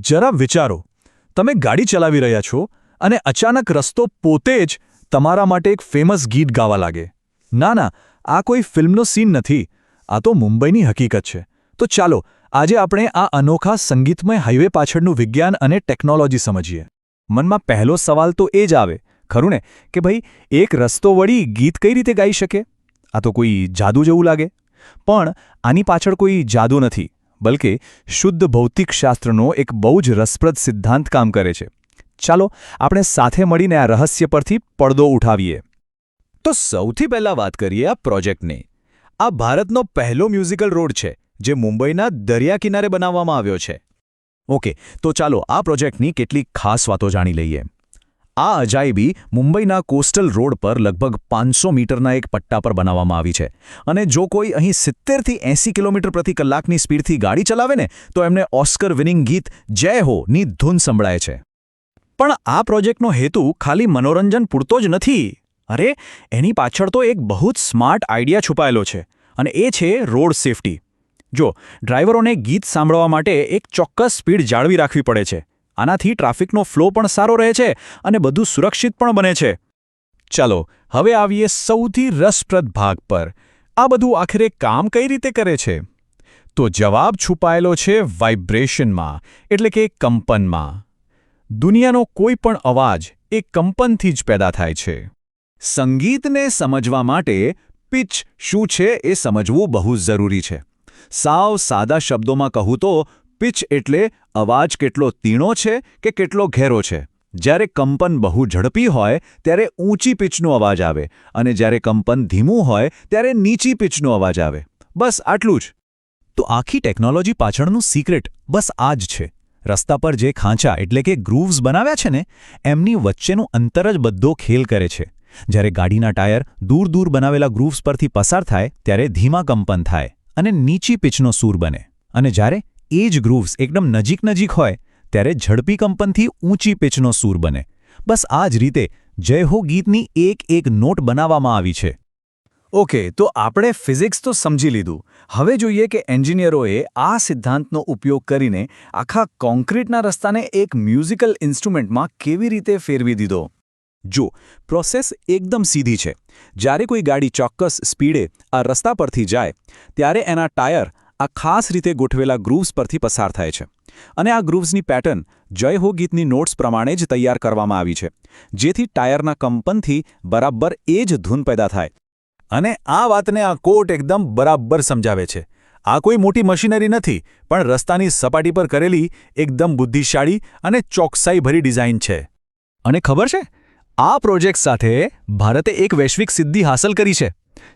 જરા વિચારો. તમે ગાડી ચલાવી રહ્યા છો અને અચાનક રસ્તો પોતે જ તમારા માટે એક ફેમસ ગીત ગાવા લાગે. ના ના, આ કોઈ ફિલ્મનો સીન નથી. આ તો મુંબઈની હકીકત છે. તો ચાલો, આજે આપણે આ અનોખા સંગીતમય હાઈવે પાછળનું વિજ્ઞાન અને ટેકનોલોજી સમજીએ. મનમાં પહેલો સવાલ તો એ જ આવે, ખરું ને, કે ભાઈ, એક રસ્તો વળી ગીત કઈ રીતે ગાઈ શકે? આ તો કોઈ જાદુ જેવું લાગે. પણ આની પાછળ કોઈ જાદુ નથી. બલકે શુદ્ધ ભૌતિકશાસ્ત્રનો એક બહુ જ રસપ્રદ સિદ્ધાંત કામ કરે છે. ચાલો આપણે સાથે મળીને આ રહસ્ય પરથી પડદો ઉઠાવીએ. તો સૌથી પહેલા વાત કરીએ આ પ્રોજેક્ટની. આ ભારતનો પહેલો મ્યુઝિકલ રોડ છે, જે મુંબઈના દરિયા કિનારે બનાવવામાં આવ્યો છે. ઓકે, તો ચાલો આ પ્રોજેક્ટની કેટલીક ખાસ વાતો જાણી લઈએ. આ અજાયબી મુંબઈના કોસ્ટલ રોડ પર લગભગ પાંચસો મીટરના એક પટ્ટા પર બનાવવામાં આવી છે. અને જો કોઈ અહીં સિત્તેરથી એંસી કિલોમીટર પ્રતિ કલાકની સ્પીડથી ગાડી ચલાવે ને, તો એમને ઓસ્કર વિનિંગ ગીત જય હો ની ધૂન સંભળાય છે. પણ આ પ્રોજેક્ટનો હેતુ ખાલી મનોરંજન પૂરતો જ નથી. અરે, એની પાછળ તો એક બહુ જ સ્માર્ટ આઈડિયા છુપાયેલો છે, અને એ છે રોડ સેફટી. જો, ડ્રાઈવરોને ગીત સાંભળવા માટે એક ચોક્કસ સ્પીડ જાળવી રાખવી પડે છે. આનાથી ટ્રાફિકનો ફ્લો પણ સારો રહે છે અને બધું સુરક્ષિત પણ બને છે. ચાલો, હવે આવીએ સૌથી રસપ્રદ ભાગ પર. આ બધું આખરે કામ કઈ રીતે કરે છે? તો જવાબ છુપાયેલો છે વાઇબ્રેશનમાં, એટલે કે કંપનમાં. દુનિયાનો કોઈ પણ અવાજ એ કંપનથી જ પેદા થાય છે. સંગીતને સમજવા માટે પિચ શું છે એ સમજવું બહુ જરૂરી છે. સાવ સાદા શબ્દોમાં કહું તો પિચ એટલે અવાજ કેટલો તીણો છે કે કેટલો ઘેરો છે. જ્યારે કંપન બહુ ઝડપી હોય, ત્યારે ઊંચી પિચનો અવાજ આવે અને જ્યારે કંપન ધીમું હોય, ત્યારે નીચી પિચનો અવાજ આવે. બસ આટલું જ. તો આખી ટેકનોલોજી પાછળનું સિક્રેટ બસ આ જ છે. રસ્તા પર જે ખાંચા એટલે કે ગ્રૂવ્સ બનાવ્યા છે ને, એમની વચ્ચેનું અંતર જ બધો ખેલ કરે છે. જ્યારે ગાડીના ટાયર દૂર દૂર બનાવેલા ગ્રૂવ્સ પરથી પસાર થાય, ત્યારે ધીમા કંપન થાય અને નીચી પિચનો સૂર બને. અને જ્યારે એ જ ગ્રુવ્સ એકદમ નજીક નજીક હોય, ત્યારે ઝડપી કંપનથી ઊંચી પિચનો સૂર બને. બસ આ જ રીતે જય હો ગીતની એક એક નોટ બનાવવામાં આવી છે. ઓકે, તો આપણે ફિઝિક્સ તો સમજી લીધું. હવે જોઈએ કે એન્જિનિયરોએ આ સિદ્ધાંતનો ઉપયોગ કરીને આખા કોન્ક્રીટના રસ્તાને એક મ્યુઝિકલ ઇન્સ્ટ્રુમેન્ટમાં કેવી રીતે ફેરવી દીધો? જો, પ્રોસેસ એકદમ સીધી છે. જ્યારે કોઈ ગાડી ચોક્કસ સ્પીડે આ રસ્તા પરથી જાય, ત્યારે એના ટાયર આ ખાસ રીતે ગોઠવેલા ગ્રૂવ્સ પરથી પસાર થાય છે. અને આ ગ્રુવ્સની પેટર્ન જય હો ગીતની નોટ્સ પ્રમાણે જ તૈયાર કરવામાં આવી છે. જેથી ટાયરના કંપનથી બરાબર એ જ ધૂન પેદા થાય. અને આ વાતને આ કોટ એકદમ બરાબર સમજાવે છે. આ કોઈ મોટી મશીનરી નથી, પણ રસ્તાની સપાટી પર કરેલી એકદમ બુદ્ધિશાળી અને ચોકસાઈભરી ડિઝાઇન છે. અને ખબર છે? આ પ્રોજેક્ટ સાથે ભારતે એક વૈશ્વિક સિદ્ધિ હાંસલ કરી છે.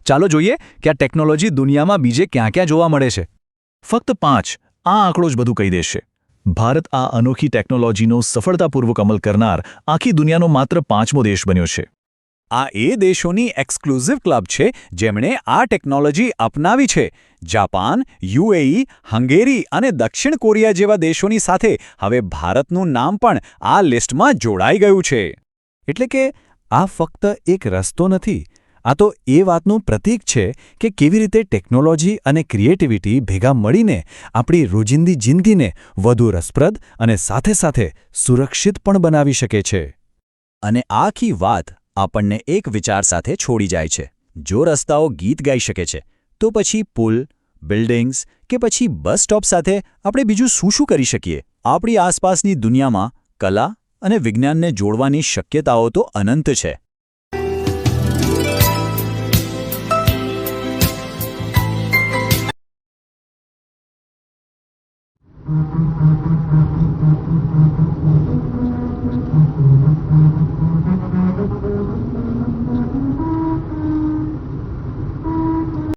ચાલો જોઈએ કે આ ટેકનોલોજી દુનિયામાં બીજે ક્યાં ક્યાં જોવા મળે છે. ફક્ત પાંચ, આ આંકડો જ બધું કહી દેશે. ભારત આ અનોખી ટેકનોલોજીનો સફળતાપૂર્વક અમલ કરનાર આખી દુનિયાનો માત્ર પાંચમો દેશ બન્યો છે. આ એ દેશોની એક્સક્લુઝિવ ક્લબ છે જેમણે આ ટેકનોલોજી અપનાવી છે. જાપાન, યુએઈ, હંગેરી અને દક્ષિણ કોરિયા જેવા દેશોની સાથે હવે ભારતનું નામ પણ આ લિસ્ટમાં જોડાઈ ગયું છે. એટલે કે આ ફક્ત એક રસ્તો નથી આ તો એ વાતનું પ્રતીક છે કે કેવી રીતે ટેકનોલોજી અને ક્રિએટિવિટી ભેગા મળીને આપણી રોજિંદી જિંદગીને વધુ રસપ્રદ અને સાથે સાથે સુરક્ષિત પણ બનાવી શકે છે. અને આખી વાત આપણને એક વિચાર સાથે છોડી જાય છે. જો રસ્તાઓ ગીત ગાઈ શકે છે, તો પછી પુલ, બિલ્ડિંગ્સ કે પછી બસ સ્ટોપ સાથે આપણે બીજું શું શું કરી શકીએ? આપણી આસપાસની દુનિયામાં કલા અને વિજ્ઞાનને જોડવાની શક્યતાઓ તો અનંત છે.